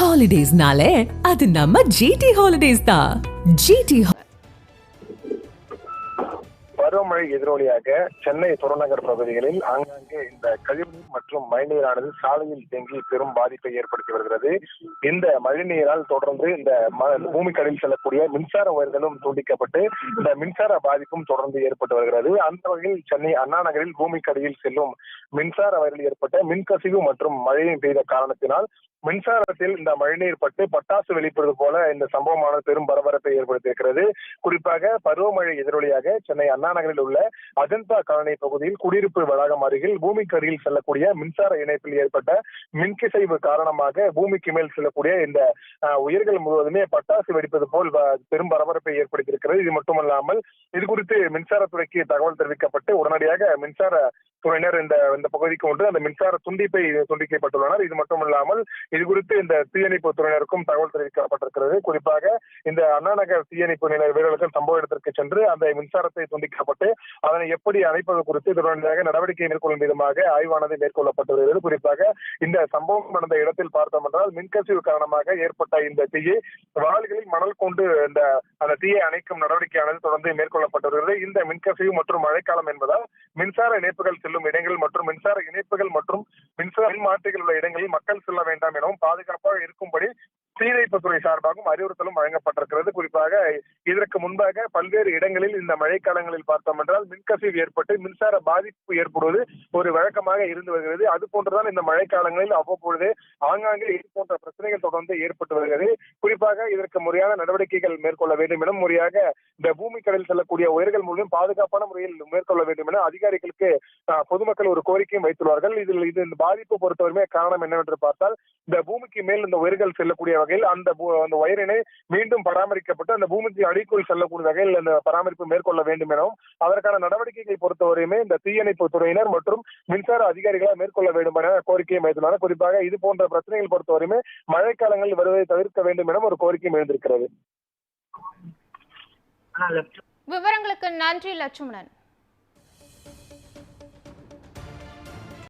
ஹாலிடேஸ்னாலே அது நம்ம ஜிடி ஹாலிடேஸ் தான். ஜிடி பருவமழை எதிரொலியாக சென்னை புறநகர் பகுதிகளில் ஆங்காங்கே இந்த கழிவுநீர் மற்றும் மழைநீரானது சாலையில் தேங்கி பெரும் பாதிப்பை ஏற்படுத்தி வருகிறது. இந்த மழைநீரால் தொடர்ந்து இந்த ம- பூமிக்கடியில் செல்லக்கூடிய மின்சார உயர்களும் துண்டிக்கப்பட்டு இந்த மின்சார பாதிப்பும் தொடர்ந்து ஏற்பட்டு வருகிறது. அந்த வகையில் சென்னை அண்ணா நகரில் பூமிக்கடியில் செல்லும் மின்சார வயரில் ஏற்பட்ட மின்கசிவு மற்றும் மழை பெய்த காரணத்தினால் மின்சாரத்தில் இந்த மழைநீர் பட்டு பட்டாசு வெளிப்படுவது போல இந்த சம்பவமானது பெரும் பரபரப்பை ஏற்படுத்தியிருக்கிறது. குறிப்பாக பருவமழை எதிரொலியாக சென்னை அண்ணா நகரில் உள்ள அஜந்தா காலனி பகுதியில் குடியிருப்பு வளாகம் அருகில் பூமிக்கு அருகில் செல்லக்கூடிய மின்சார இணைப்பில் ஏற்பட்ட மின்கிசைவு காரணமாக பூமிக்கு மேல் செல்லக்கூடிய இந்த உயிர்கள் முழுவதுமே பட்டாசு வெடிப்பது போல் பெரும் பரபரப்பை ஏற்படுத்தியிருக்கிறது. இது மட்டுமல்லாமல் இது குறித்து மின்சாரத்துறைக்கு தகவல் தெரிவிக்கப்பட்டு உடனடியாக மின்சார துறையினர் இந்த இந்த பகுதிக்கு ஒன்று அந்த மின்சார துண்டிப்பை துண்டிக்கப்பட்டுள்ளனர். இது மட்டுமல்லாமல் இது குறித்து இந்த தீயணைப்பு துறையினருக்கும் தகவல் தெரிவிக்கப்பட்டிருக்கிறது. குறிப்பாக இந்த அண்ணா நகர் தீயணைப்பு நிலைய வீரர்கள் சம்பவ இடத்திற்கு சென்று அந்த மின்சாரத்தை துண்டிக்கப்பட்டு அதனை எப்படி அணைப்பது குறித்து உடனடியாக நடவடிக்கை மேற்கொள்ளும் விதமாக ஆய்வானது மேற்கொள்ளப்பட்டு வருகிறது குறிப்பாக இந்த சம்பவம் நடந்த இடத்தில் பார்த்தோம் என்றால் மின்கசிவு காரணமாக ஏற்பட்ட இந்த தீயை வாள்களில் மணல் கொண்டு இந்த அந்த தீயை அணைக்கும் நடவடிக்கையானது தொடர்ந்து மேற்கொள்ளப்பட்டு வருகிறது இந்த மின்கசிவு மற்றும் மழைக்காலம் என்பதால் மின்சார இணைப்புகள் செல்லும் இடங்கள் மற்றும் மின்சார இணைப்புகள் மற்றும் மின்சார மின்மாற்றிகள் உள்ள இடங்களில் மக்கள் செல்ல வேண்டாம் எனவும் பாதுகாப்பாக இருக்கும்படி தீவைப்புத்துறை சார்பாகவும் அறிவுறுத்தலும் வழங்கப்பட்டிருக்கிறது. குறிப்பாக இதற்கு முன்பாக பல்வேறு இடங்களில் இந்த மழைக்காலங்களில் பார்த்தோம் என்றால் மின்கசிவு ஏற்பட்டு மின்சார பாதிப்பு ஏற்படுவது ஒரு வழக்கமாக இருந்து வருகிறது. அது போன்றுதான் இந்த மழைக்காலங்களில் அவ்வப்பொழுது ஆங்காங்கே இது போன்ற பிரச்சனைகள் தொடர்ந்து ஏற்பட்டு வருகிறது. குறிப்பாக இதற்கு முறையான நடவடிக்கைகள் மேற்கொள்ள வேண்டும் என முறையாக இந்த பூமி கடலில் செல்லக்கூடிய உயர்கள் மூலம் பாதுகாப்பான முறையில் மேற்கொள்ள வேண்டும் என அதிகாரிகளுக்கு பொதுமக்கள் ஒரு கோரிக்கையும் வைத்துள்ளார்கள். இதில் இது இந்த பாதிப்பு பொறுத்தவரைமே காரணம் என்னவென்று பார்த்தால் இந்த பூமிக்கு மேல் இந்த உயர்கள் செல்லக்கூடிய வகையில் அந்த அந்த உயரினை மீண்டும் பராமரிக்கப்பட்டு அந்த பூமிக்கு அடிக்குள் செல்லக்கூடிய வகையில் அந்த பராமரிப்பு மேற்கொள்ள வேண்டும் எனவும் அதற்கான நடவடிக்கைகள் பொறுத்தவரையுமே இந்த தீயணைப்பு துறையினர் மற்றும் மின்சார அதிகாரிகளால் மேற்கொள்ள வேண்டும் என கோரிக்கையை வைத்துள்ளனர் குறிப்பாக இது போன்ற பிரச்சனைகள் பொறுத்தவரையுமே மழைக்காலங்களில் வருவதை தவிர்க்க வேண்டும் என ஒரு கோரிக்கையும் எழுந்திருக்கிறது. விவரங்களுக்கு நன்றி லட்சுமணன்.